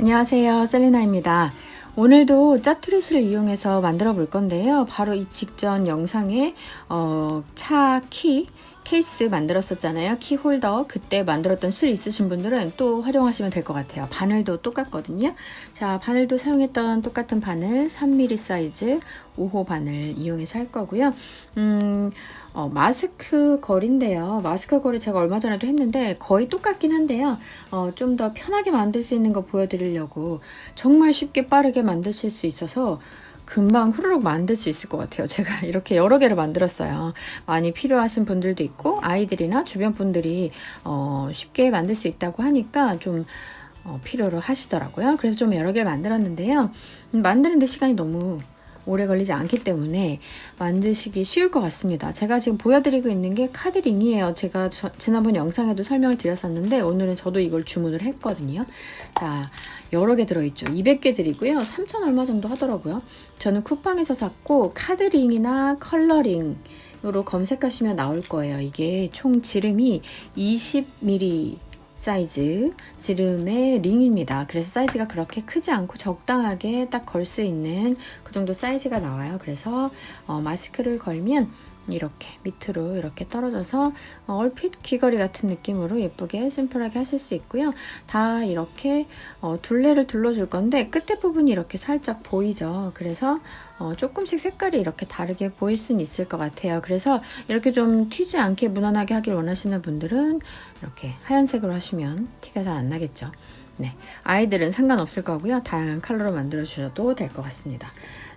안녕하세요. 셀리나입니다. 오늘도 짜투리실을 이용해서 만들어 볼 건데요. 바로 이 직전 영상에 어, 차 키, 케이스 만들었었잖아요. 키 홀더. 그때 만들었던 실 있으신 분들은 또 활용하시면 될 것 같아요. 바늘도 똑같거든요. 자, 바늘도 사용했던 똑같은 바늘 3mm 사이즈 5호 바늘 이용해서 할 거고요. 음, 어, 마스크 걸인데요. 마스크 걸이 제가 얼마 전에도 했는데 거의 똑같긴 한데요. 어, 좀 더 편하게 만들 수 있는 거 보여드리려고 정말 쉽게 빠르게 만드실 수 있어서 금방 후루룩 만들 수 있을 것 같아요. 제가 이렇게 여러 개를 만들었어요. 많이 필요하신 분들도 있고 아이들이나 주변 분들이 어, 쉽게 만들 수 있다고 하니까 좀 어, 필요로 하시더라고요. 그래서 좀 여러 개를 만들었는데요. 음, 만드는데 시간이 너무 오래 걸리지 않기 때문에 만드시기 쉬울 것 같습니다. 제가 지금 보여드리고 있는 게 카드링이에요. 제가 저, 지난번 영상에도 설명을 드렸었는데 오늘은 저도 이걸 주문을 했거든요. 자, 여러 개 들어있죠. 200개 드리고요. 3천 얼마 정도 하더라고요. 저는 쿠팡에서 샀고 카드링이나 컬러링 으로 검색하시면 나올 거예요. 이게 총 지름이 20mm 사이즈 지름의 링입니다. 그래서 사이즈가 그렇게 크지 않고 적당하게 딱 걸 수 있는 그 정도 사이즈가 나와요. 그래서 어, 마스크를 걸면 이렇게 밑으로 이렇게 떨어져서 어, 얼핏 귀걸이 같은 느낌으로 예쁘게 심플하게 하실 수 있고요. 다 이렇게 어, 둘레를 둘러줄 건데 끝에 부분이 이렇게 살짝 보이죠. 그래서 어, 조금씩 색깔이 이렇게 다르게 보일 수는 있을 것 같아요. 그래서 이렇게 좀 튀지 않게 무난하게 하길 원하시는 분들은 이렇게 하얀색으로 하시면 티가 잘 안 나겠죠. 네, 아이들은 상관없을 거고요. 다양한 컬러로 만들어 주셔도 될 것 같습니다.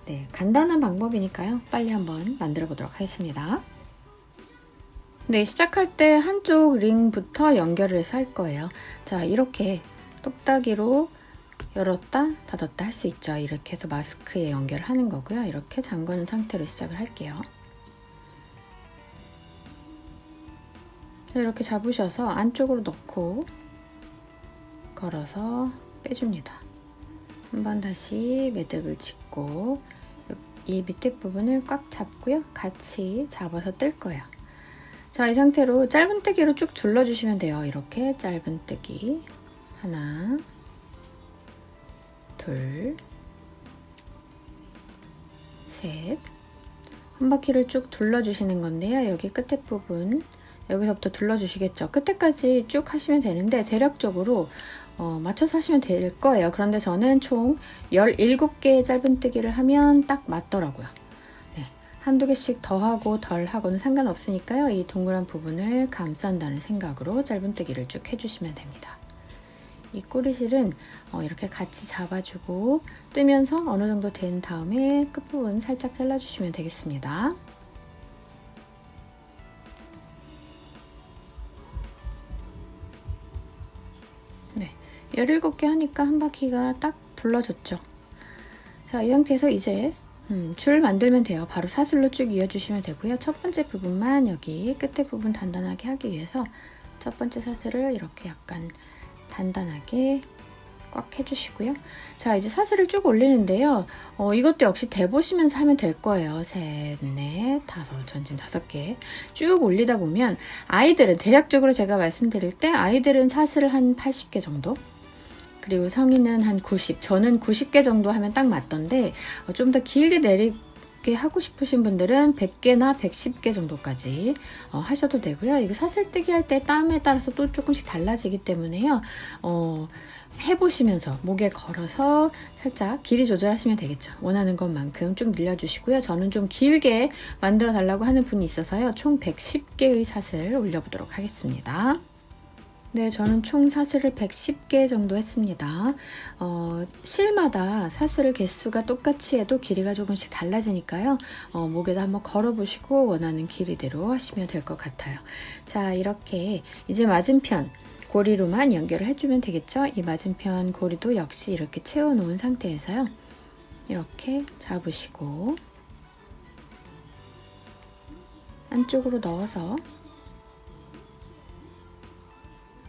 네, 간단한 방법이니까요. 빨리 한번 만들어 보도록 하겠습니다. 네, 시작할 때 한쪽 링부터 연결을 해서 할 거예요. 자, 이렇게 똑딱이로 열었다 닫았다 할 수 있죠. 이렇게 해서 마스크에 연결을 하는 거고요. 이렇게 잠그는 상태로 시작을 할게요. 이렇게 잡으셔서 안쪽으로 넣고 걸어서 빼줍니다. 한번 다시 매듭을 짓고 이 밑에 부분을 꽉 잡고요. 같이 잡아서 뜰 거예요. 자, 이 상태로 짧은뜨기로 쭉 둘러주시면 돼요. 이렇게 짧은뜨기 하나 둘 셋 한 바퀴를 쭉 둘러주시는 건데요. 여기 끝에 부분 여기서부터 둘러주시겠죠. 끝에까지 쭉 하시면 되는데 대략적으로 어, 맞춰서 하시면 될 거예요. 그런데 저는 총 17개의 짧은뜨기를 하면 딱 맞더라고요. 네, 한두 개씩 더 하고 덜 하고는 상관없으니까요. 이 동그란 부분을 감싼다는 생각으로 짧은뜨기를 쭉 해주시면 됩니다. 이 꼬리실은 어, 이렇게 같이 잡아주고 뜨면서 어느 정도 된 다음에 끝부분 살짝 잘라주시면 되겠습니다. 17개 하니까 한 바퀴가 딱 둘러졌죠. 자, 이 상태에서 이제 음, 줄 만들면 돼요. 바로 사슬로 쭉 이어주시면 되고요. 첫 번째 부분만 여기 끝에 부분 단단하게 하기 위해서 첫 번째 사슬을 이렇게 약간 단단하게 꽉 해주시고요. 자, 이제 사슬을 쭉 올리는데요. 어, 이것도 역시 대보시면서 하면 될 거예요. 셋, 넷, 다섯, 전 지금 다섯 개. 쭉 올리다 보면 아이들은 대략적으로 제가 말씀드릴 때 아이들은 사슬을 한 80개 정도 그리고 성인은 한 90. 저는 90개 정도 하면 딱 맞던데 어, 좀더 길게 내리게 하고 싶으신 분들은 100개나 110개 정도까지 어, 하셔도 되고요. 이거 사슬뜨기 할 때 땀에 따라서 또 조금씩 달라지기 때문에요. 어, 해보시면서 목에 걸어서 살짝 길이 조절하시면 되겠죠. 원하는 것만큼 쭉 늘려주시고요. 저는 좀 길게 만들어 달라고 하는 분이 있어서요. 총 110개의 사슬 올려보도록 하겠습니다. 네, 저는 총 사슬을 110개 정도 했습니다. 어, 실마다 사슬 개수가 똑같이 해도 길이가 조금씩 달라지니까요. 어, 목에다 한번 걸어보시고 원하는 길이대로 하시면 될 것 같아요. 자, 이렇게 이제 맞은편 고리로만 연결을 해주면 되겠죠? 이 맞은편 고리도 역시 이렇게 채워놓은 상태에서요. 이렇게 잡으시고 안쪽으로 넣어서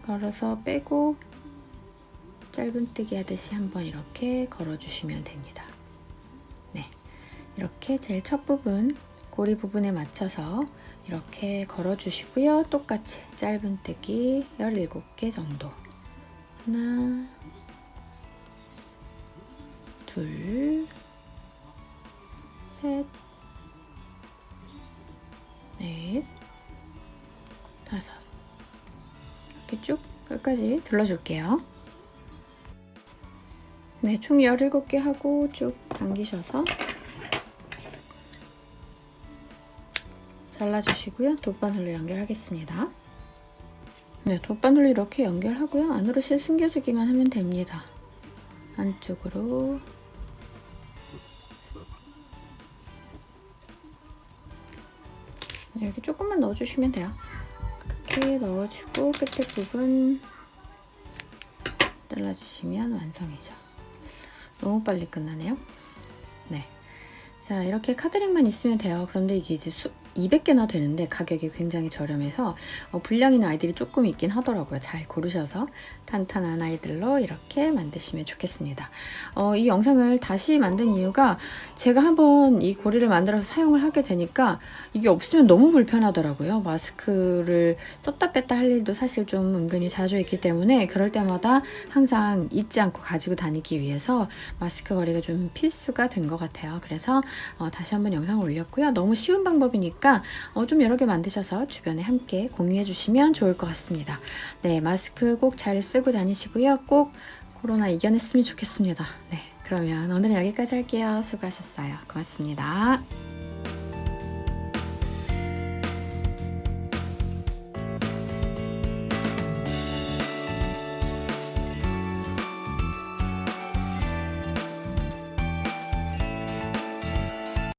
걸어서 빼고 짧은뜨기 하듯이 한번 이렇게 걸어주시면 됩니다. 네, 이렇게 제일 첫 부분 고리 부분에 맞춰서 이렇게 걸어주시고요. 똑같이 짧은뜨기 17개 정도 하나 둘, 셋, 끝까지 둘러줄게요. 네, 총 17개 하고 쭉 당기셔서 잘라주시고요. 돗바늘로 연결하겠습니다. 네, 돗바늘로 이렇게 연결하고요. 안으로 실 숨겨주기만 하면 됩니다. 안쪽으로 이렇게 조금만 넣어주시면 돼요. 이렇게 넣어주고 끝에 부분 잘라주시면 완성이죠. 너무 빨리 끝나네요. 네. 자, 이렇게 카드링만 있으면 돼요. 그런데 이게 이제 수, 200개나 되는데 가격이 굉장히 저렴해서 어, 분량 있는 아이들이 조금 있긴 하더라고요. 잘 고르셔서 탄탄한 아이들로 이렇게 만드시면 좋겠습니다. 어, 이 영상을 다시 만든 이유가 제가 한번 이 고리를 만들어서 사용을 하게 되니까 이게 없으면 너무 불편하더라고요. 마스크를 썼다 뺐다 할 일도 사실 좀 은근히 자주 있기 때문에 그럴 때마다 항상 잊지 않고 가지고 다니기 위해서 마스크 거리가 좀 필수가 된 것 같아요. 그래서 어, 다시 한번 영상을 올렸고요. 너무 쉬운 방법이 니까 어, 좀 여러 개 만드셔서 주변에 함께 공유해 주시면 좋을 것 같습니다. 네, 마스크 꼭 잘 쓰고 다니시고요. 꼭 코로나 이겨냈으면 좋겠습니다. 네, 그러면 오늘은 여기까지 할게요. 수고하셨어요. 고맙습니다.